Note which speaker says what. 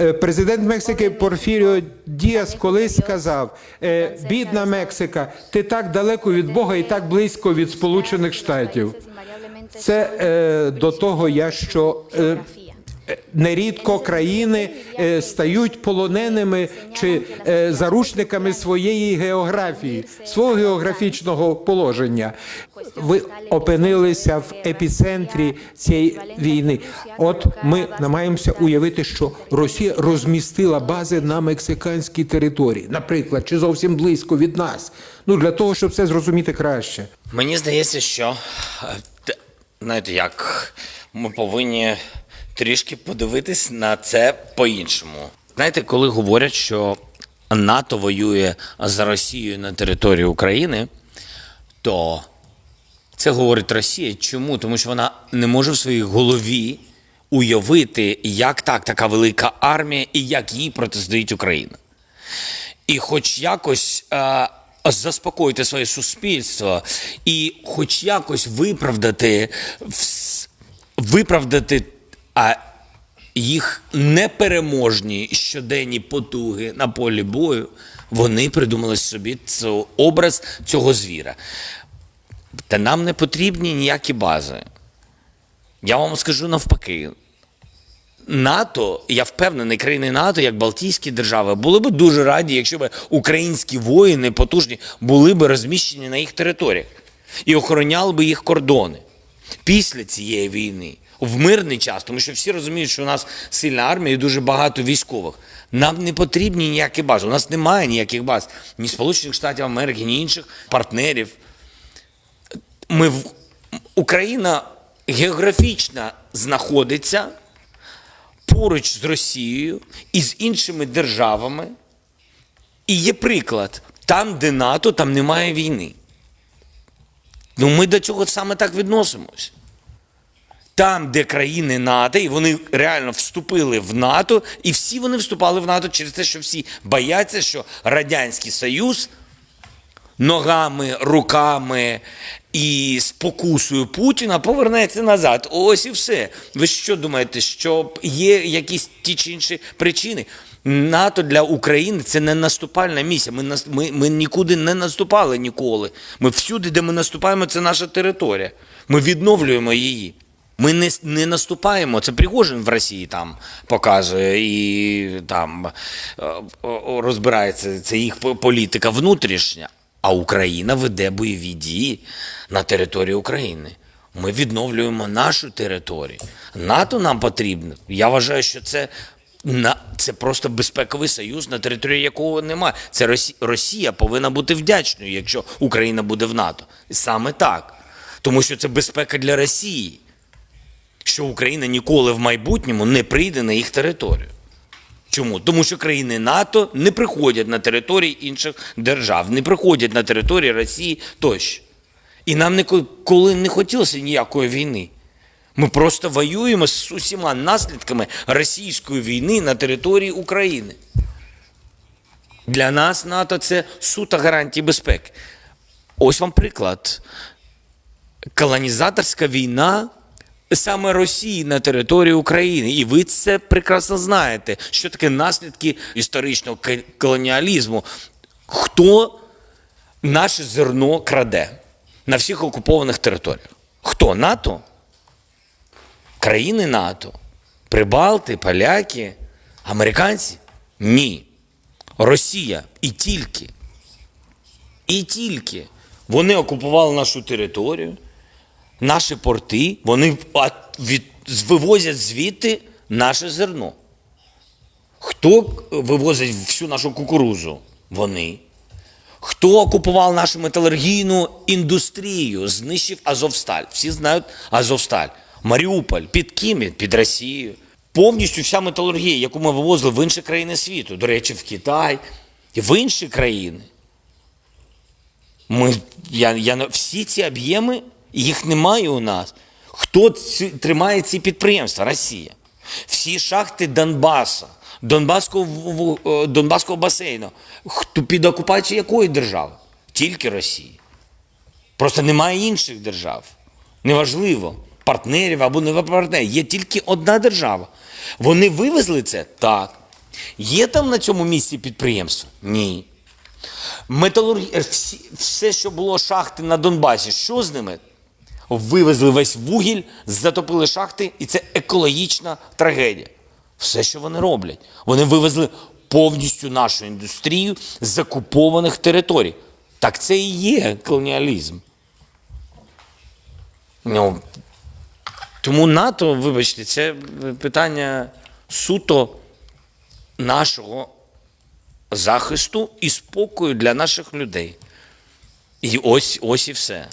Speaker 1: Е, Президент Мексики Порфіріо Діас колись сказав: е, бідна Мексика, ти так далеко від Бога і так близько від Сполучених Штатів. Це е, до того, я що е, нерідко країни е, стають полоненими чи е, заручниками своєї географії, свого географічного положення. Ви опинилися в епіцентрі цієї війни. От ми намагаємося уявити, що Росія розмістила бази на мексиканській території, наприклад, чи зовсім близько від нас. Ну для того, щоб це зрозуміти краще.
Speaker 2: Мені здається, що е, знаєте, як ми повинні трішки подивитись на це по-іншому. Знаєте, коли говорять, що НАТО воює за Росією на території України, то це говорить Росія. Чому? Тому що вона не може в своїй голові уявити, як так така велика армія і як їй протистоїть Україна і хоч якось е, заспокоїти своє суспільство, і хоч якось виправдати виправдати а, їх непереможні щоденні потуги на полі бою, вони придумали собі цей образ цього звіра. Та нам не потрібні ніякі бази. Я вам скажу навпаки. НАТО, я впевнений, країни НАТО, як Балтійські держави, були б дуже раді, якщо б українські воїни потужні були б розміщені на їх територіях і охороняли б їх кордони після цієї війни в мирний час, тому що всі розуміють, що у нас сильна армія і дуже багато військових. Нам не потрібні ніякі бази. У нас немає ніяких баз ні Сполучених Штатів Америки, ні інших партнерів ми в Україна географічно знаходиться поруч з Росією і з іншими державами. І є приклад: там, де НАТО, там немає війни. Ну, ми до цього саме так відносимось. Там, де країни НАТО, і вони реально вступили в НАТО, і всі вони вступали в НАТО через те, що всі бояться, що Радянський Союз ногами, руками і спокусою Путіна повернеться назад. Ось і все. Ви що думаєте, що є якісь ті чи інші причини? НАТО для України це не наступальна місія. Ми, ми, ми нікуди не наступали ніколи. Ми всюди, де ми наступаємо, це наша територія. Ми відновлюємо її. Ми не, не наступаємо. Це Пригожин в Росії там показує і там е, розбирається. Це їх політика внутрішня. А Україна веде бойові дії на території України. Ми відновлюємо нашу територію. НАТО нам потрібно. Я вважаю, що це, на, це просто безпековий союз, на території якого немає. Це Росія, Росія повинна бути вдячною, якщо Україна буде в НАТО. Саме так. Тому що це безпека для Росії що Україна ніколи в майбутньому не прийде на їх територію. Чому? Тому що країни НАТО не приходять на території інших держав, не приходять на території Росії тощо. І нам ніколи не хотілося ніякої війни. Ми просто воюємо з усіма наслідками російської війни на території України. Для нас НАТО це сута гарантії безпеки. Ось вам приклад колонізаторська війна саме Росії на території України. І ви це прекрасно знаєте, що таке наслідки історичного колоніалізму. Хто наше зерно краде на всіх окупованих територіях? Хто? НАТО? Країни НАТО? Прибалти, поляки, американці? Ні. Росія і тільки. І тільки вони окупували нашу територію, наші порти, вони від, вивозять звідти наше зерно. Хто вивозить всю нашу кукурузу? Вони. Хто окупував нашу металургійну індустрію, знищив Азовсталь? Всі знають Азовсталь. Маріуполь, під ким? Під Росією. Повністю вся металургія, яку ми вивозили в інші країни світу, до речі, в Китай в інші країни. Ми, я, я, всі ці об'єми, їх немає у нас. Хто тримає ці підприємства? Росія. Всі шахти Донбаса, Донбаського, е, Донбаського басейну. Хто під окупацією якої держави? Тільки Росії. Просто немає інших держав. Неважливо, партнерів або не партнерів. Є тільки одна держава. Вони вивезли це? Так. Є там на цьому місці підприємство? Ні. Металургія, все, що було шахти на Донбасі, що з ними? Вивезли весь вугіль, затопили шахти, і це екологічна трагедія. Все, що вони роблять. Вони вивезли повністю нашу індустрію з закупованих територій. Так це і є колоніалізм. Ну, тому НАТО, вибачте, це питання суто нашого захисту і спокою для наших людей. І ось, ось і все.